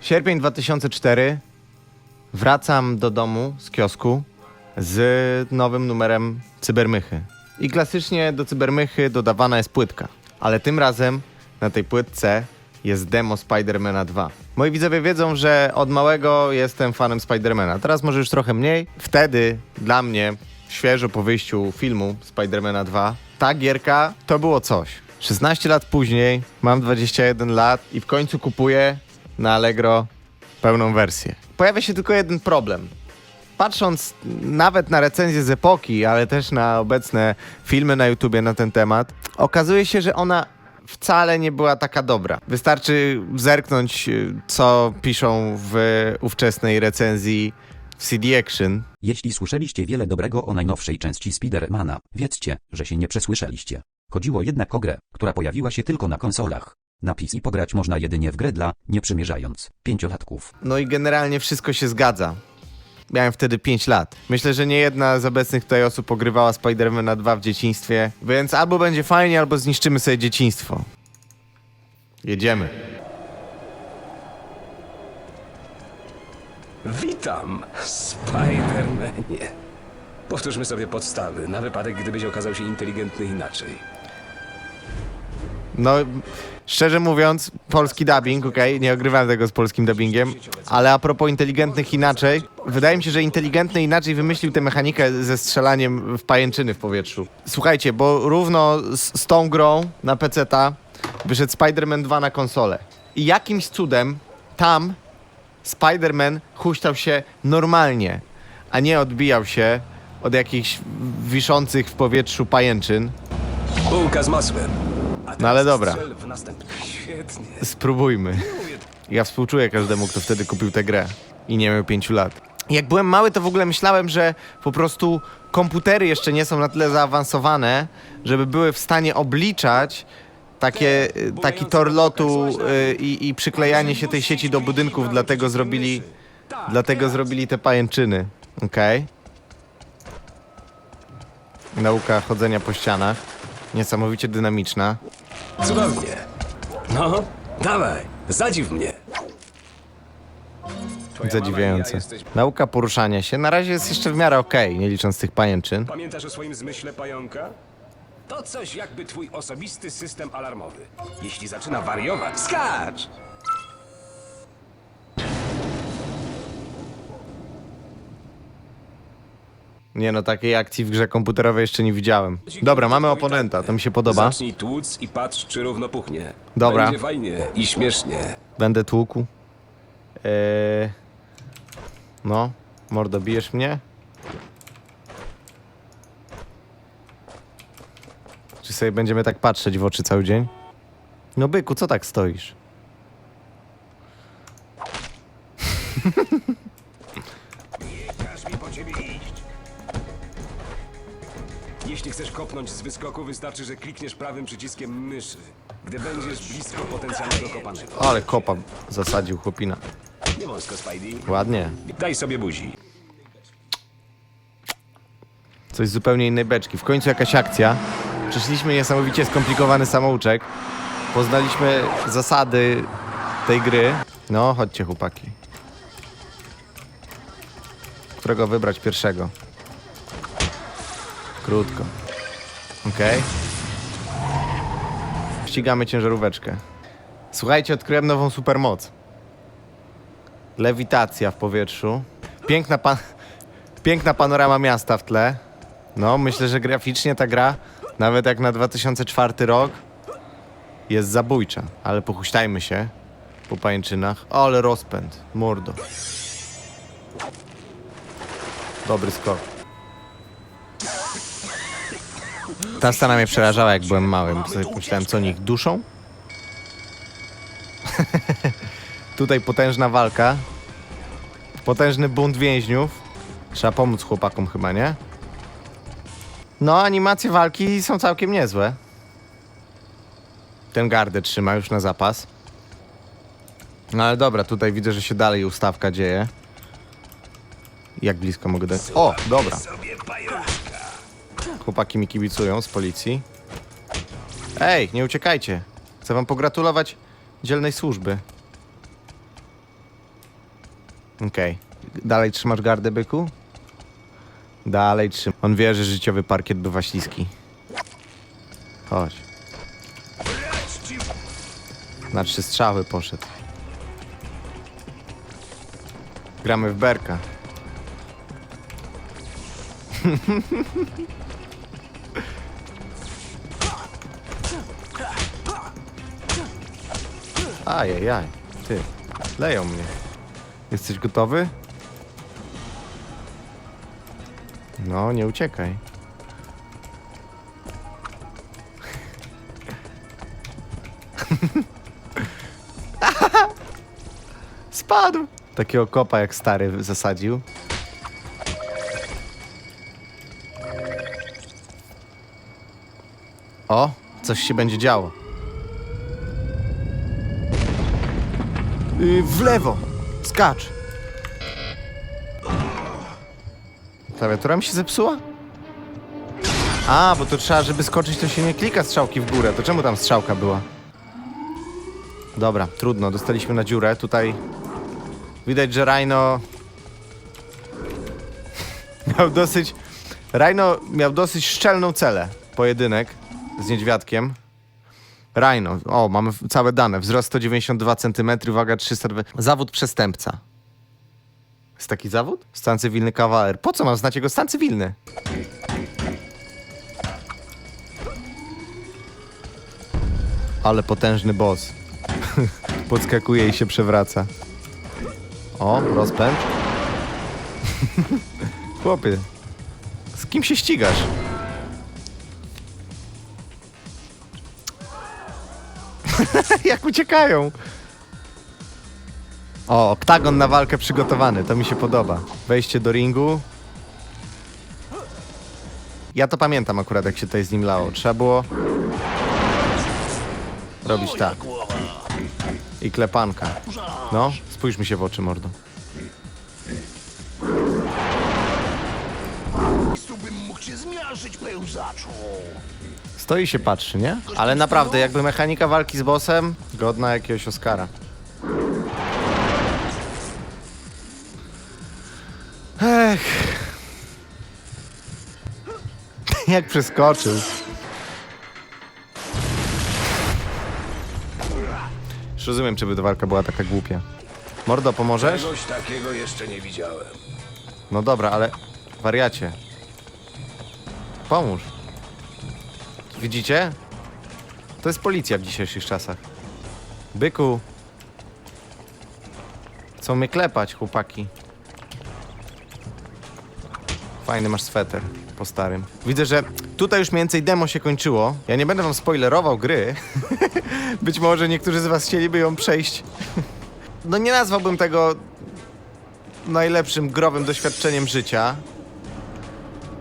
Sierpień 2004. Wracam do domu z kiosku z nowym numerem Cybermychy. I klasycznie do Cybermychy dodawana jest płytka. Ale tym razem na tej płytce jest demo Spidermana 2. Moi widzowie wiedzą, że od małego jestem fanem Spidermana. Teraz może już trochę mniej. Wtedy dla mnie, świeżo po wyjściu filmu Spidermana 2, ta gierka to było coś. 16 lat później, mam 21 lat i w końcu kupuję na Allegro pełną wersję. Pojawia się tylko jeden problem. Patrząc nawet na recenzje z epoki, ale też na obecne filmy na YouTubie na ten temat, okazuje się, że ona wcale nie była taka dobra. Wystarczy zerknąć, y, co piszą w ówczesnej recenzji w CD Action. Jeśli słyszeliście wiele dobrego o najnowszej części Spidermana, wiedzcie, że się nie przesłyszeliście. Chodziło jednak o grę, która pojawiła się tylko na konsolach. Na PC pograć można jedynie w grę dla, nie przymierzając, pięciolatków. No i generalnie wszystko się zgadza. Miałem wtedy 5 lat. Myślę, że nie jedna z obecnych tutaj osób pogrywała Spidermana 2 w dzieciństwie, więc albo będzie fajnie, albo zniszczymy sobie dzieciństwo. Jedziemy. Witam, Spidermanie. Powtórzmy sobie podstawy, na wypadek, gdybyś okazał się inteligentny inaczej. No, szczerze mówiąc, polski dubbing, okej, nie ogrywałem tego z polskim dubbingiem, ale a propos inteligentnych inaczej, wydaje mi się, że inteligentny inaczej wymyślił tę mechanikę ze strzelaniem w pajęczyny w powietrzu. Słuchajcie, bo równo z, z tą grą na PC-ta wyszedł Spider-Man 2 na konsolę. I jakimś cudem tam Spider-Man huśtał się normalnie, a nie odbijał się od jakichś wiszących w powietrzu pajęczyn. Bułka z masłem. No ale dobra. Świetnie. Spróbujmy. Ja współczuję każdemu, kto wtedy kupił tę grę i nie miał pięciu lat. Jak byłem mały, to w ogóle myślałem, że po prostu komputery jeszcze nie są na tyle zaawansowane, żeby były w stanie obliczać takie, y, taki tor lotu y, i, i przyklejanie się tej sieci do budynków, dlatego zrobili, dlatego zrobili te pajęczyny. Okej. Nauka chodzenia po ścianach. Niesamowicie dynamiczna. Cudownie. No, dawaj, zadziw mnie. Twoja Zadziwiające. mama i ja jesteś- Nauka poruszania się na razie jest jeszcze w miarę okej, nie licząc tych pajęczyn. Pamiętasz o swoim zmyśle pająka? To coś jakby twój osobisty system alarmowy. Jeśli zaczyna wariować, skacz! Nie no, takiej akcji w grze komputerowej jeszcze nie widziałem. Dobra, mamy oponenta, to mi się podoba. Zacznij tłuc i patrz, czy równo puchnie. Dobra. Będzie fajnie i śmiesznie. Będę tłukł. Eee... No, mordo, bijesz mnie? Czy sobie będziemy tak patrzeć w oczy cały dzień? No byku, co tak stoisz? Każ mi po ciebie iść. Jeśli chcesz kopnąć z wyskoku, wystarczy, że klikniesz prawym przyciskiem myszy. Gdy będziesz blisko potencjalnego kopanego. Ale kopa zasadził chłopina. Nie wąsko, Spidey. Ładnie. Daj sobie buzi. Coś z zupełnie innej beczki. W końcu jakaś akcja. Przeszliśmy niesamowicie skomplikowany samouczek. Poznaliśmy zasady tej gry. No, chodźcie chłopaki. Którego wybrać pierwszego? Krótko. Okej. Ścigamy ciężaróweczkę. Słuchajcie, odkryłem nową supermoc. Lewitacja w powietrzu. Piękna. Piękna panorama miasta w tle. No, myślę, że graficznie ta gra, nawet jak na 2004 rok, jest zabójcza. Ale pochuśtajmy się po pajęczynach. O, ale rozpęd. Mordo. Dobry skok. Ta scena mnie przerażała, jak byłem małym. Myślałem, co nich duszą? Tutaj potężna walka. Potężny bunt więźniów. Trzeba pomóc chłopakom chyba, nie? No, animacje walki są całkiem niezłe. Ten gardę trzyma już na zapas. No ale dobra, tutaj widzę, że się dalej ustawka dzieje. Jak blisko mogę dać? O, dobra. Chłopaki mi kibicują z policji. Ej, nie uciekajcie. Chcę wam pogratulować dzielnej służby. Okej. Dalej trzymasz gardę, byku? Dalej trzym. On wie, że życiowy parkiet bywa śliski. Chodź. Na trzy strzały poszedł. Gramy w berka. Ajajaj, ty, leją mnie. Jesteś gotowy? No, nie uciekaj. Spadł! Takiego kopa jak stary zasadził. O, coś się będzie działo. Y, w lewo! Skacz! Klawiatura mi się zepsuła? A, bo to trzeba, żeby skoczyć, to się nie klika strzałki w górę. To czemu tam strzałka była? Dobra, trudno, dostaliśmy na dziurę. Tutaj widać, że Rhino miał dosyć... Rhino miał dosyć szczelną celę. Pojedynek z niedźwiadkiem. Rhino, o, mamy całe dane. Wzrost 192 cm, waga 320... Zawód przestępca. Jest taki zawód? Stan cywilny kawaler. Po co mam znać jego stan cywilny? Ale potężny boss. Podskakuje i się przewraca. O, rozpęd. Chłopie, z kim się ścigasz? Jak uciekają. O, oktagon na walkę przygotowany, to mi się podoba. Wejście do ringu. Ja to pamiętam akurat, jak się tutaj z nim lało. Trzeba było robić tak. I klepanka. No, spójrz mi się w oczy, mordo. Cię zmiażdżyć, pełzaczu. Stoi się patrzy, nie? Ale naprawdę, jakby mechanika walki z bossem, godna jakiegoś Oscara. Ech. Jak przeskoczył. Już rozumiem, czy by ta walka była taka głupia. Mordo, pomożesz? Czegoś takiego jeszcze nie widziałem. No dobra, ale wariacie. Pomóż. Widzicie? To jest policja w dzisiejszych czasach. Byku. Chcą mnie klepać, chłopaki. Fajny masz sweter po starym. Widzę, że tutaj już mniej więcej demo się kończyło. Ja nie będę wam spoilerował gry. Być może niektórzy z was chcieliby ją przejść. no nie nazwałbym tego najlepszym growym doświadczeniem życia.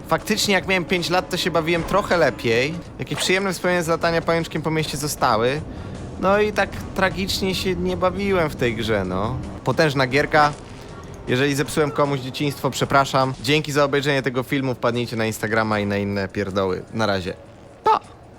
Faktycznie, jak miałem 5 lat, to się bawiłem trochę lepiej. Jakieś przyjemne wspomnienia z latania pajączkiem po mieście zostały. No i tak tragicznie się nie bawiłem w tej grze, no. Potężna gierka. Jeżeli zepsułem komuś dzieciństwo, przepraszam. Dzięki za obejrzenie tego filmu. Wpadnijcie na Instagrama i na inne pierdoły. Na razie.